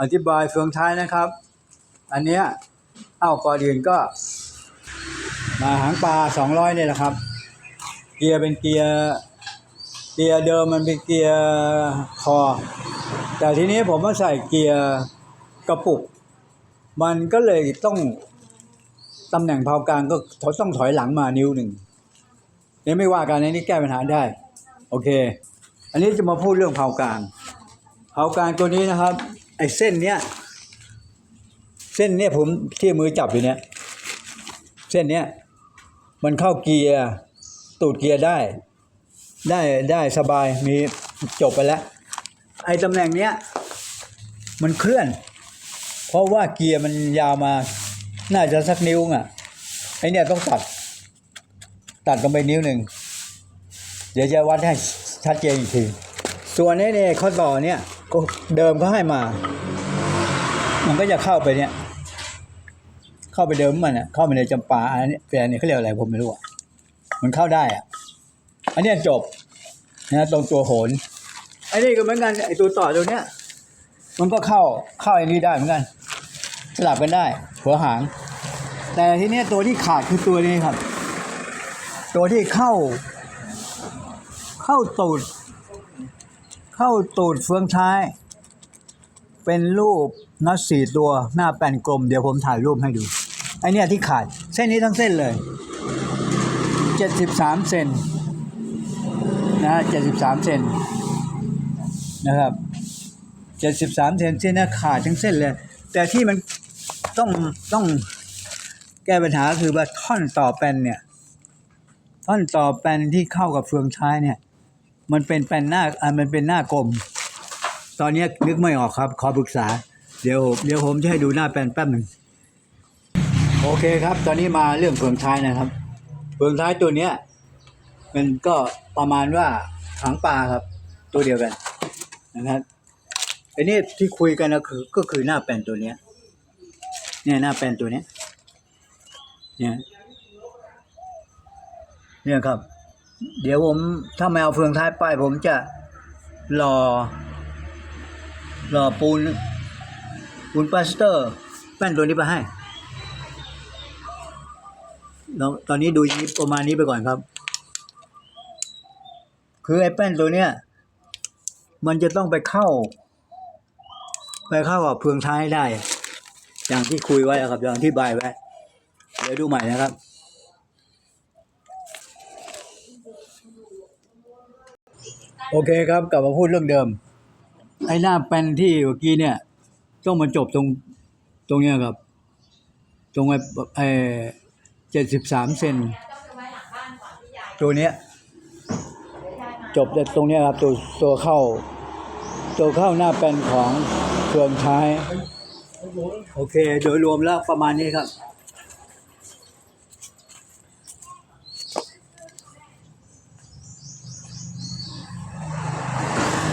อธิบายเฟืองท้ายนะครับ อันเนี้ยเอ้าก่อนอื่นก็ มาหางปลาสองร้อยเนี่ยแหละครับ เกียร์เป็นเกียร์เกียร์เดิมมันเป็นเกียร์คอ แต่ทีนี้ผมมาใส่เกียร์กระปุก มันก็เลยต้องตำแหน่งเผากลางก็ต้องถอยหลังมานิ้วหนึ่งนี่ไม่ว่ากันอันนี้แก้ปัญหาได้ โอเค อันนี้จะมาพูดเรื่องเผากลาง เผากางตัวนี้นะครับ ไอ้เส้นเนี้ยเส้นเนี้ยผมที่มือจับอยู่เนี้ยเส้นเนี้ยมันเข้าเกียร์ตูดเกียร์ได้ ได้ได้สบายมีจบไปแล้ว ไอ้ตำแหน่งเนี้ยมันเคลื่อน เพราะว่าเกียร์มันยาวมา น่าจะสักนิ้วอะไอ้เนี่ยต้องตัด ตัดลงไปนิ้วหนึ่งเดี๋ยวจะวัดให้ชัดเจนอีกที ส่วนนี้เนี่ยข้อต่อเนี่ย เดิมเขาให้มา มันก็จะเข้าไปเนี่ย เข้าไปเดิมมันอะเข้าไปในจำปาอันนี้เป็นนนี้เขาเรียกอะไรผมไม่รู้อะมันเข้าได้อะ อันนี้จบนะตรงตัวโหนอันนี้ก็เหมือนกันไอตัวต่อตัวเนี้ย มันก็เข้าเข้าอันนี้ได้เหมือนกัน สลับกันได้ หัวหาง แต่ทีเนี้ยตัวที่ขาดคือตัวนี้ครับ ตัวที่เข้า เข้าตูด เข้าตูดเฟืองท้าย เป็นรูปนัดสี่ตัวหน้าแป้นกลม เดี๋ยวผมถ่ายรูปให้ดูไอเนี้ยที่ขาด เส้นนี้ทั้งเส้นเลยเจ็ดสิบสามเซนนะฮะเจ็ดสิบสามเซนนะครับเจ็ดสิบสามเซนเส้นนี้ขาดทั้งเส้นเลย แต่ที่มันต้องต้องแก้ปัญหาคือว่าท่อนต่อแปนเนี่ย ท่อนต่อแปนที่เข้ากับเฟืองท้ายเนี่ย มันเป็นแปนหน้าอ่ามันเป็นหน้ากลม ตอนนี้นึกไม่ออกครับ ขอปรึกษา เดี๋ยวเดี๋ยวผมจะให้ดูหน้าแปนแป๊บหนึ่งโอเคครับ ตอนนี้มาเรื่องเฟืองท้ายนะครับเฟืองท้ายตัวเนี้ย มันก็ประมาณว่าหางปลาครับ ตัวเดียวกันนะครับอ้นี่ที่คุยกันก็คือก็คือหน้าแปนตัวเนี้ย เนี่ยหน้าแปนตัวเนี้ย เนี่ยเนี่ยครับ เดี๋ยวผมถ้าไม่เอาเฟืองท้ายไป ผมจะรอรอปูนปูนปลาสเตอร์แป้นตัวนี้ไปให้ตอนนี้ดูประมาณนี้ไปก่อนครับ คือไอ้แป้นตัวเนี้ย มันจะต้องไปเข้า ไปเข้ากับเฟืองท้ายได้ อย่างที่คุยไว้ครับอย่างที่บายไว้เดี๋ยวดูใหม่นะครับ โอเคครับกลับมาพูดเรื่องเดิม ไอ้หน้าแปนที่เมื่อกี้เนี่ย ต้องมาจบตรงตรงเนี้ยครับ ตรงไอ้ไอ้เจ็ดสิบสามเซนตัวเนี้ย จบจากตรงเนี้ยครับตัวตัวเข้า ตัวเข้าหน้าแปนของเฟืองท้าย โอเค โดยรวมแล้วประมาณนี้ครับ